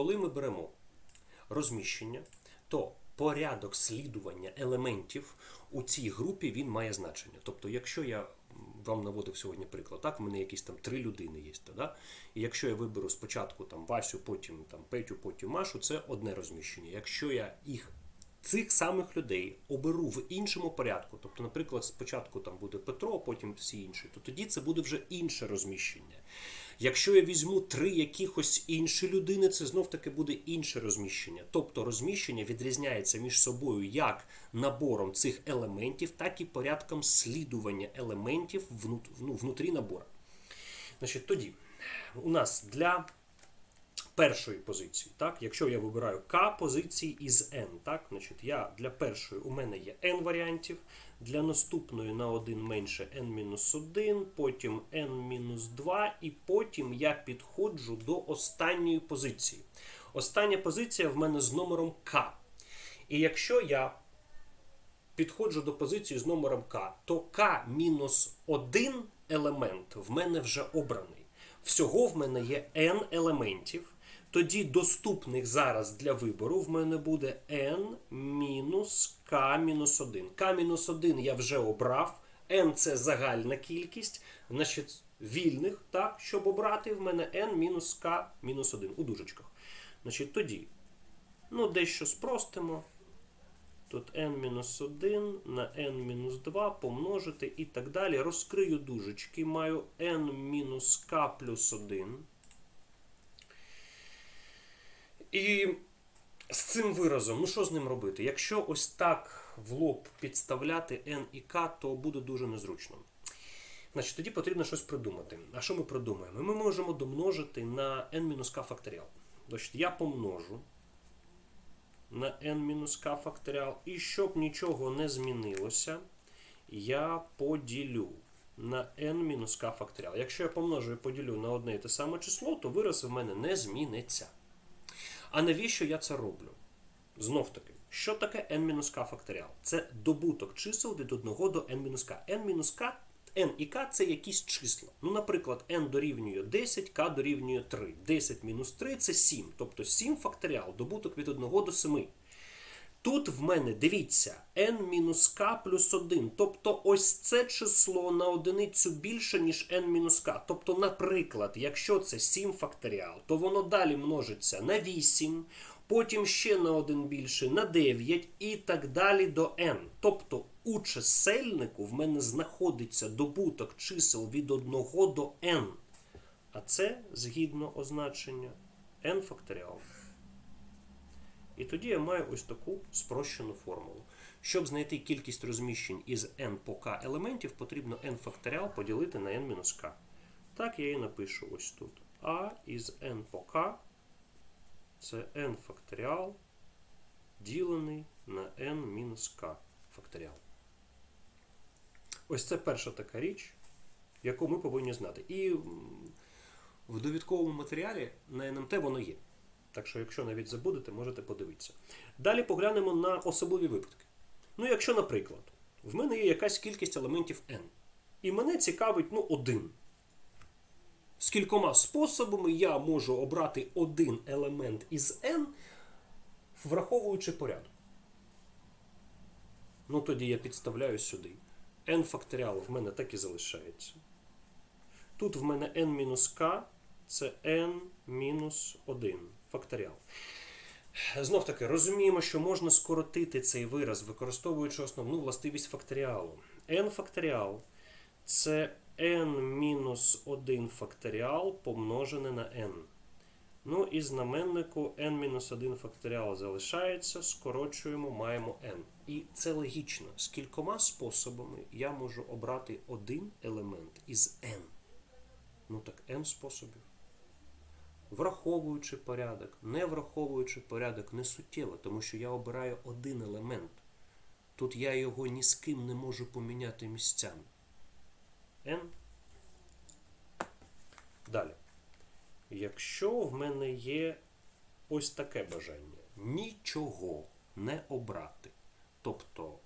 коли ми беремо розміщення, то порядок слідування елементів у цій групі він має значення. Тобто, якщо я вам наводив сьогодні приклад, так, в мене якісь там три людини є, да? і якщо я виберу спочатку там Васю, потім там Петю, потім Машу, це одне розміщення. Якщо я їх цих самих людей оберу в іншому порядку, тобто, наприклад, спочатку там буде Петро, потім всі інші, то тоді це буде вже інше розміщення. Якщо я візьму три якихось інші людини, це знов таки буде інше розміщення. Тобто розміщення відрізняється між собою як набором цих елементів, так і порядком слідування елементів ну, внутрі набора. Значить, тоді у нас для першої позиції, так, якщо я вибираю К позиції із N, так, значить я для першої у мене є N варіантів, для наступної на один менше N-1, потім N-2, і потім я підходжу до останньої позиції. Остання позиція в мене з номером К. І якщо я підходжу до позиції з номером К, то К-1 елемент в мене вже обраний. Всього в мене є N елементів. Тоді доступних зараз для вибору в мене буде N мінус К-1. К-1 я вже обрав. N це загальна кількість, значить, вільних, так, щоб обрати, в мене N мінус К-1 у дужечках. Значить, тоді, ну, дещо спростимо. Тут n-1 на n-2 помножити і так далі. Розкрию дужечки. Маю n-k плюс 1. І з цим виразом, ну що з ним робити? Якщо ось так в лоб підставляти n і k, то буде дуже незручно. Значить, тоді потрібно щось придумати. А що ми придумаємо? Ми можемо домножити на n-k факторіал. Значить, я помножу на n-k факторіал. І щоб нічого не змінилося, я поділю на n-k факторіал. Якщо я помножу і поділю на одне і те саме число, то вираз в мене не зміниться. А навіщо я це роблю? Знов таки, що таке n-k факторіал? Це добуток чисел від 1 до n-k. n-k n і k це якісь числа. Ну, наприклад, n дорівнює 10, k дорівнює 3. 10 мінус 3 це 7. Тобто 7 факторіал, добуток від 1 до 7. Тут в мене, дивіться, n-k плюс 1. Тобто ось це число на одиницю більше, ніж n-k. Тобто, наприклад, якщо це 7 факторіал, то воно далі множиться на 8, потім ще на 1 більше, на 9 і так далі до n. Тобто у чисельнику в мене знаходиться добуток чисел від 1 до n. А це згідно означення n факторіал. І тоді я маю ось таку спрощену формулу. Щоб знайти кількість розміщень із n по k елементів, потрібно n факторіал поділити на n-k. Так я і напишу ось тут. А із n по k це n факторіал ділений на n-k факторіал. Ось це перша така річ, яку ми повинні знати. І в довідковому матеріалі на НМТ воно є. Так що, якщо навіть забудете, можете подивитися. Далі поглянемо на особливі випадки. Ну, якщо, наприклад, в мене є якась кількість елементів n, і мене цікавить ну, один. З кількома способами я можу обрати один елемент із n, враховуючи порядок. Ну, тоді я підставляю сюди. n факторіал в мене так і залишається. Тут в мене n-k це n-1 факторіал. Знов таки, розуміємо, що можна скоротити цей вираз, використовуючи основну властивість факторіалу. n факторіал це n-1 факторіал помножене на n. Ну і знаменнику n-1 факторіал залишається, скорочуємо, маємо n. І це логічно. З кількома способами я можу обрати один елемент із n. Ну так n способів. Враховуючи порядок, не враховуючи порядок, не суттєво, тому що я обираю один елемент. Тут я його ні з ким не можу поміняти місцями. n. Далі. Якщо в мене є ось таке бажання нічого не обрати, тобто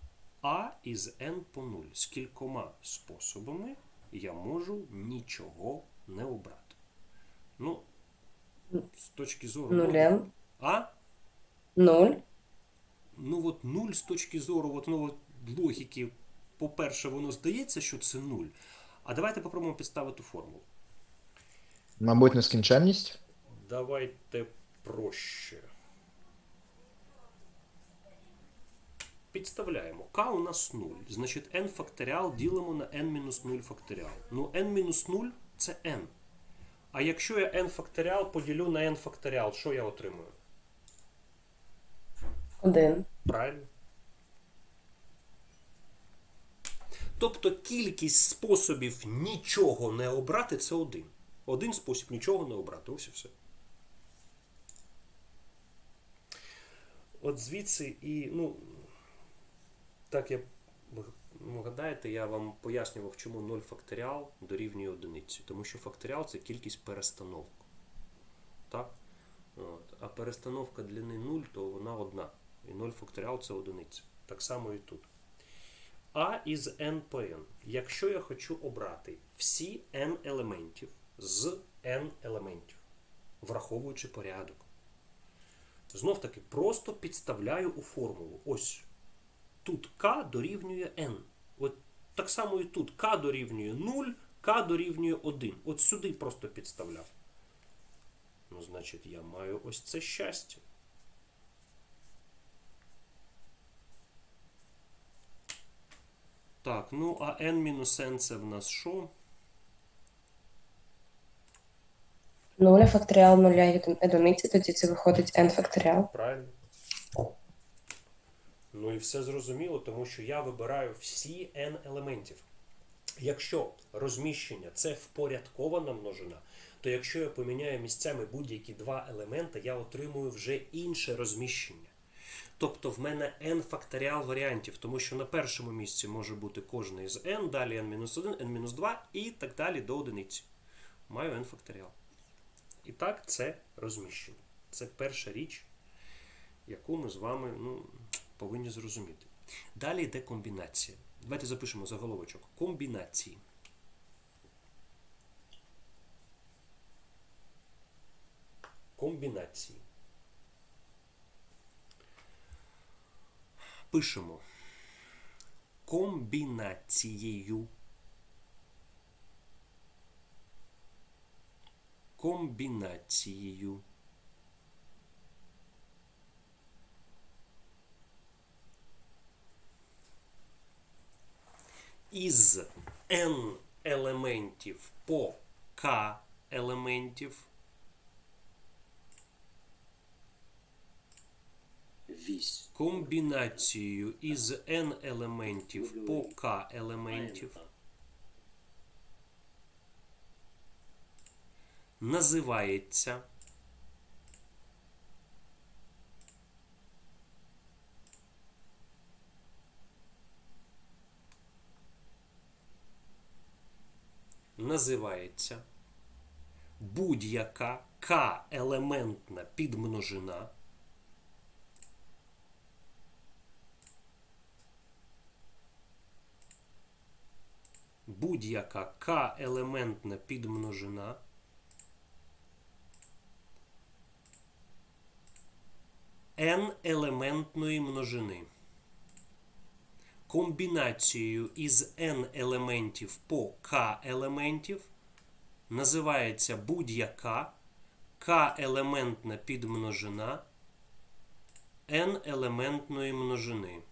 А із n по 0 з кількома способами я можу нічого не обрати. Ну, З точки зору. ну, нулем, А? нуль, Ну от нуль з точки зору от, ну, от, логіки, по-перше, воно здається, що це нуль. А давайте попробуємо підставити формулу. Мабуть, нескінченність. Давайте проще. Підставляємо. К у нас 0. Значить, n факторіал ділимо на n-0 факторіал. Ну, n-0 це n. А якщо я n факторіал поділю на n факторіал, що я отримую? один. Правильно. Тобто кількість способів нічого не обрати це один. Один спосіб нічого не обрати. Ось і все. От звідси і, ну, так я гадаєте, я вам пояснював, чому 0 факторіал дорівнює одиниці. Тому що факторіал це кількість перестановок. Так? От. А перестановка длини 0, то вона одна. І 0 факторіал це одиниця. Так само і тут. А із n по n. Якщо я хочу обрати всі n елементів з n елементів, враховуючи порядок. Знов таки, просто підставляю у формулу. Ось тут k дорівнює n. От так само і тут k дорівнює 0, k дорівнює 1. От сюди просто підставляв. Ну, значить, я маю ось це щастя. Так, ну а n-n це в нас що? Нуля факторіал нуля від одиниці, тоді це виходить n факторіал. Правильно. Ну і все зрозуміло, тому що я вибираю всі n елементів. Якщо розміщення це впорядкована множина, то якщо я поміняю місцями будь-які два елементи, я отримую вже інше розміщення. Тобто в мене n факторіал варіантів, тому що на першому місці може бути кожне з n, далі n-1, n-2 і так далі до одиниці. Маю n факторіал. І так, це розміщення. Це перша річ, яку ми з вами ну, повинні зрозуміти. Далі йде комбінація. Давайте запишемо заголовочок. Комбінації. Комбінації. Пишемо комбінацією. Комбінацією. Із n елементів по k елементів. Вісь. комбінацією із n елементів по k елементів. Називається називається будь-яка k-елементна підмножина будь-яка k-елементна підмножина n-елементної множини. Комбінацією із n елементів по k елементів називається будь-яка k-елементна підмножина n-елементної множини.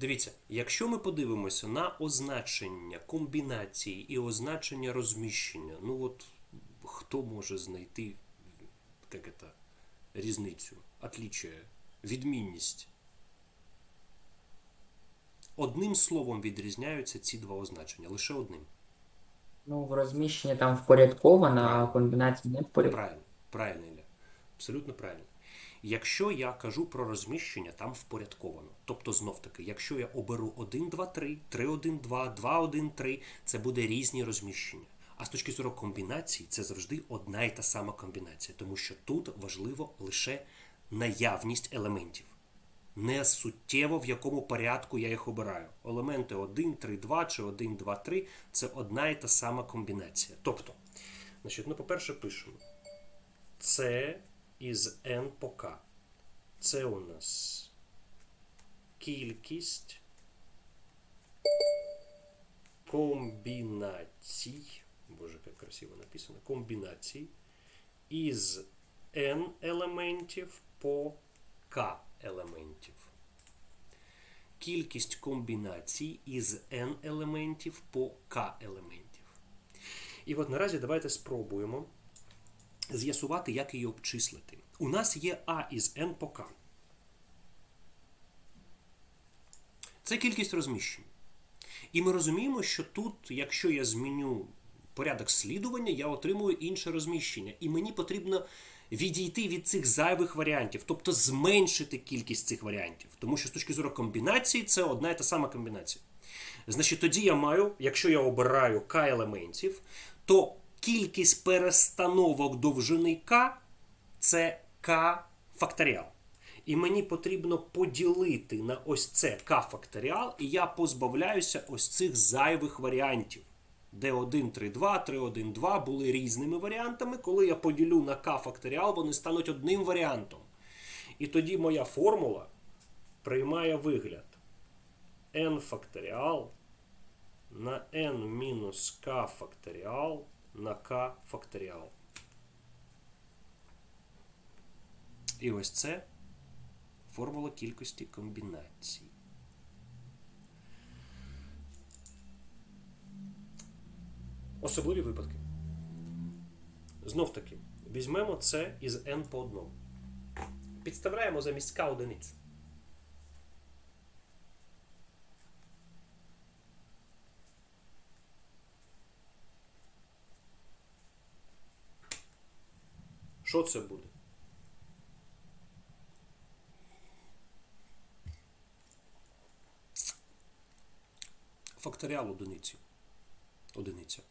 Дивіться, якщо ми подивимося на означення комбінації і означення розміщення, ну от хто може знайти як это, різницю, отличие, відмінність? Одним словом відрізняються ці два означення, лише одним. Ну, в розміщенні там впорядковано, а комбінації не впорядковано. Правильно, правильно, Ілля. Абсолютно правильно. Якщо я кажу про розміщення, там впорядковано. Тобто, знов таки, якщо я оберу 1, 2, 3, 3, 1, 2, 2, 1, 3, це буде різні розміщення. А з точки зору комбінації, це завжди одна і та сама комбінація, тому що тут важливо лише наявність елементів. Не суттєво в якому порядку я їх обираю. Елементи 1, 3, 2 чи 1, 2, 3 це одна і та сама комбінація. Тобто, значить, ну, по-перше, пишемо це із n по k. Це у нас кількість комбінацій. Боже, як красиво написано. Комбінацій із n елементів по k елементів. Кількість комбінацій із n елементів по k елементів. І от наразі давайте спробуємо з'ясувати, як її обчислити. У нас є А із n по k. Це кількість розміщень. І ми розуміємо, що тут, якщо я зміню порядок слідування, я отримую інше розміщення. І мені потрібно відійти від цих зайвих варіантів, тобто зменшити кількість цих варіантів. Тому що з точки зору комбінації це одна і та сама комбінація. Значить, тоді я маю, якщо я обираю k елементів, то кількість перестановок довжини k це k факторіал. І мені потрібно поділити на ось це k факторіал, і я позбавляюся ось цих зайвих варіантів. Де 1, 3, 2, 3, 1, 2 були різними варіантами. Коли я поділю на k факторіал, вони стануть одним варіантом. І тоді моя формула приймає вигляд n факторіал на n мінус k факторіал на k факторіал. І ось це формула кількості комбінацій. Особливі випадки. Знов таки, візьмемо це із n по одному. Підставляємо замість k одиницю. Що це буде? Факторіал одиниці. Одиниця.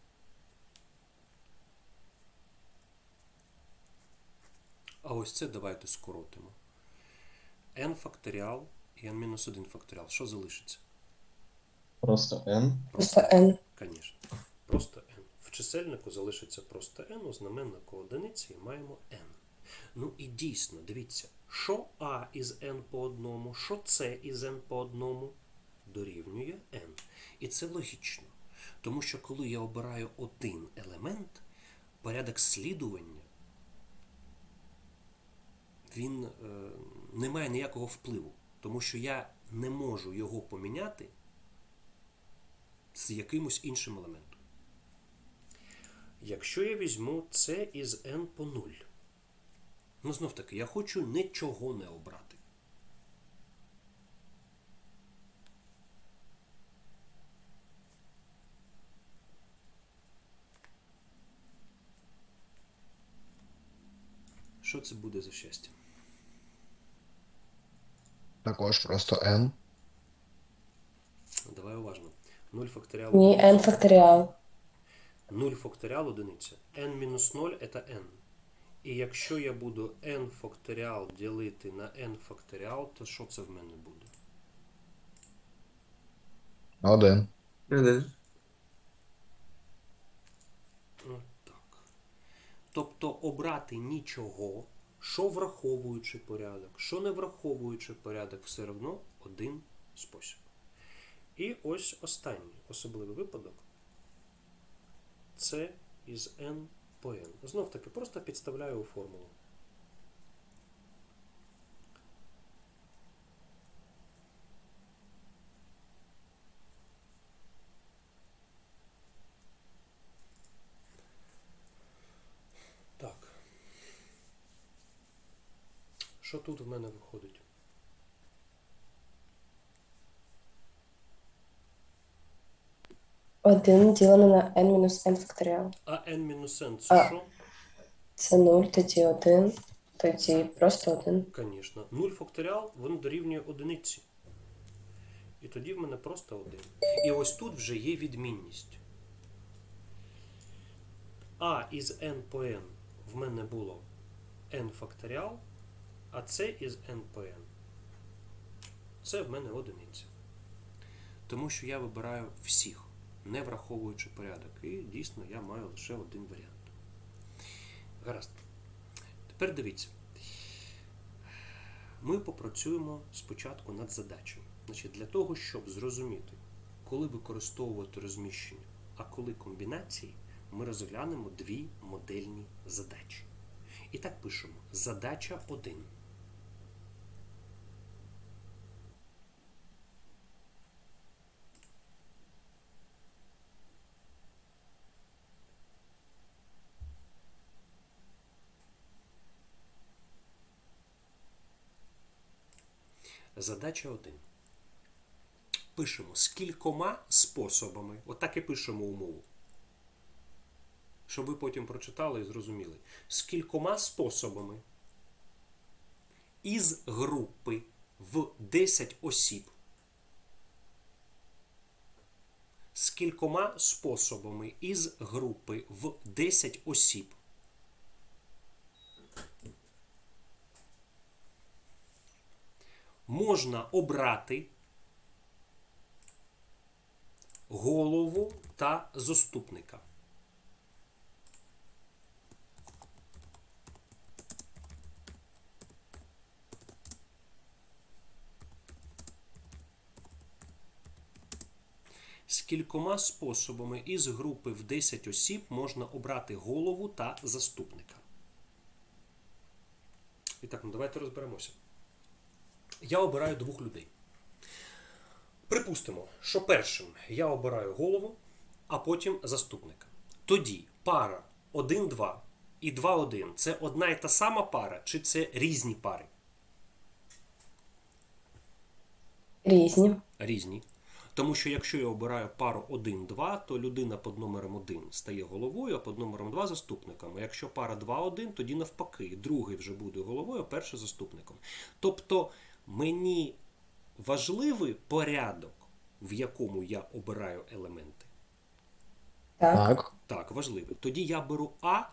А ось це давайте скоротимо. n факторіал і n-1 факторіал. Що залишиться? Просто n. Просто n. Звісно. Просто n. В чисельнику залишиться просто n, у знаменнику одиниці і маємо n. Ну і дійсно, дивіться, що a із n по одному, що c із n по одному дорівнює n. І це логічно. Тому що коли я обираю один елемент, порядок слідування він е, не має ніякого впливу, тому що я не можу його поміняти з якимось іншим елементом. Якщо я візьму це із n по 0, ну знов таки, я хочу нічого не обрати. Що це буде за щастя? Також просто n. Давай уважно. 0 факторіал Ні, n факторіал. 0 факторіал одиниця. n мінус 0 це n. І якщо я буду n факторіал ділити на n факторіал, то що це в мене буде? Один. От так. Тобто обрати нічого, що враховуючи порядок, що не враховуючи порядок, все одно один спосіб. І ось останній особливий випадок. Це із n по n. Знов таки просто підставляю у формулу. Так. Що тут в мене виходить? Один ділене на n-n факторіал. А n-n це А. що? Це 0, тоді 1, тоді просто 1. Звісно. 0 факторіал, воно дорівнює одиниці. І тоді в мене просто один. І ось тут вже є відмінність. А із n по n в мене було n факторіал, а це із n по n. Це в мене одиниця. Тому що я вибираю всіх, не враховуючи порядок. І дійсно я маю лише один варіант. Гаразд. Тепер дивіться. Ми попрацюємо спочатку над задачею. Значить, для того, щоб зрозуміти, коли використовувати розміщення, а коли комбінації, ми розглянемо дві модельні задачі. І так пишемо: задача 1. Задача 1. Пишемо з кількома способами. Отак і пишемо умову. Щоб ви потім прочитали і зрозуміли. З кількома способами із групи в 10 осіб. З кількома способами із групи в 10 осіб. Можна обрати голову та заступника. З кількома способами із групи в 10 осіб можна обрати голову та заступника. І так, ну давайте розберемося я обираю двох людей. Припустимо, що першим я обираю голову, а потім заступника. Тоді пара 1-2 і 2-1 це одна і та сама пара, чи це різні пари? Різні. Різні. Тому що якщо я обираю пару 1-2, то людина під номером 1 стає головою, а під номером 2 заступником. А якщо пара 2-1, тоді навпаки, другий вже буде головою, а перший заступником. Тобто мені важливий порядок, в якому я обираю елементи. Так. Так. Важливий. Тоді я беру А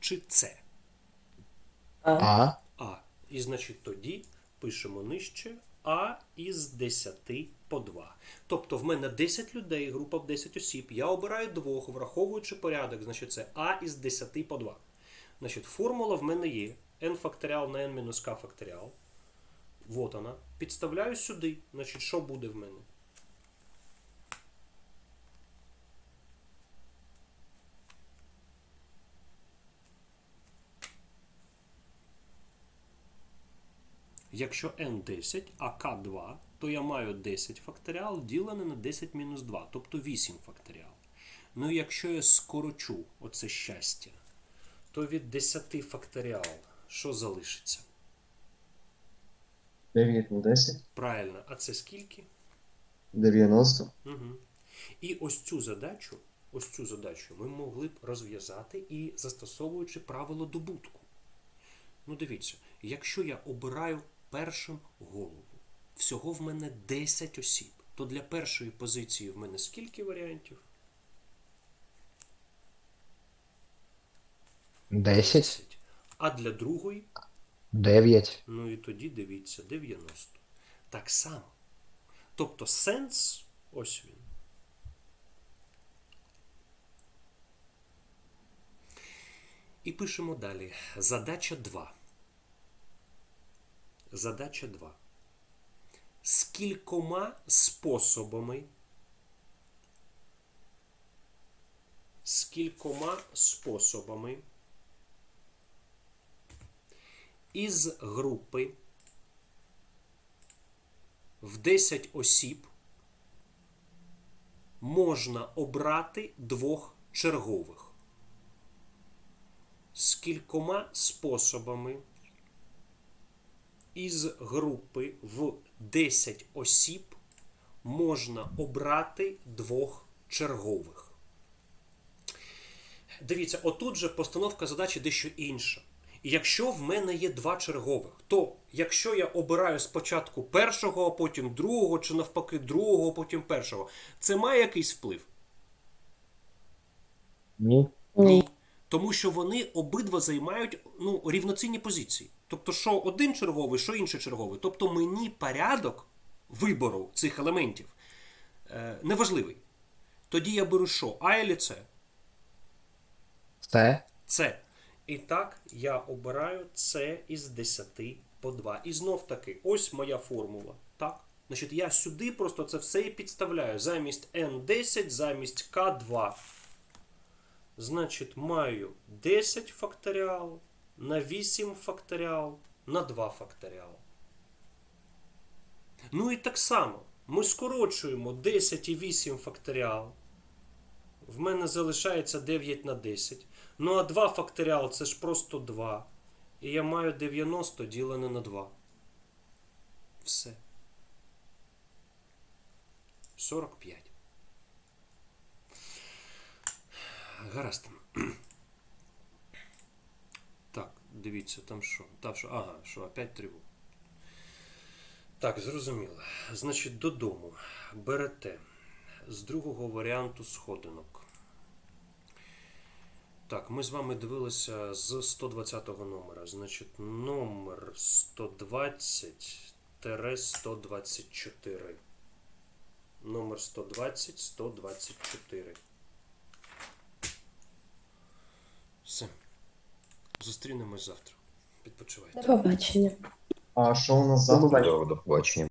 чи С. А. А. А. І значить тоді пишемо нижче А із 10 по 2. Тобто в мене 10 людей, група в 10 осіб. Я обираю двох, враховуючи порядок, значить це А із 10 по 2. Значить, формула в мене є n факторіал на n мінус k факторіал. Вот вона. Підставляю сюди. Значить, що буде в мене? Якщо n 10, а k 2, то я маю 10 факторіал ділене на 10 мінус 2, тобто 8 факторіал. Ну і якщо я скорочу оце щастя, то від 10 факторіал що залишиться? 9 на 10, Правильно, а це скільки? 90. Угу. І ось цю задачу, ось цю задачу ми могли б розв'язати і застосовуючи правило добутку. Ну, дивіться, якщо я обираю першим голову, всього в мене 10 осіб, то для першої позиції в мене скільки варіантів? 10. А для другої, 9. ну і тоді дивіться, 90. Так само. Тобто сенс, ось він. І пишемо далі. Задача 2. Задача 2. З кількома способами. З кількома способами із групи в 10 осіб можна обрати двох чергових. З кількома способами із групи в 10 осіб можна обрати двох чергових. Дивіться, отут же постановка задачі дещо інша. Якщо в мене є два чергових, то якщо я обираю спочатку першого, а потім другого, чи навпаки другого, а потім першого, це має якийсь вплив? Ні. Ні. Тому що вони обидва займають ну, рівноцінні позиції. Тобто, що один черговий, що інший черговий. Тобто мені порядок вибору цих елементів е, неважливий. Тоді я беру що? А і С? Це. І так я обираю С із 10 по 2. І знов таки, ось моя формула. Так? Значить, я сюди просто це все і підставляю. Замість N10, замість К2. Значить, маю 10 факторіал на 8 факторіал на 2 факторіал. Ну і так само. Ми скорочуємо 10 і 8 факторіал. В мене залишається 9 на 10. Ну а 2 факторіал це ж просто 2. І я маю 90 ділене на 2. Все. 45. Гаразд. Так, дивіться, там що? Там що? Ага, що, опять тривога. Так, зрозуміло. Значить, додому берете з другого варіанту сходинок. Так, ми з вами дивилися з 120 номера. Значить, номер 120-124. Номер 120-124. Все. Зустрінемось завтра. Відпочивайте. До побачення. А що у нас завтра? До побачення.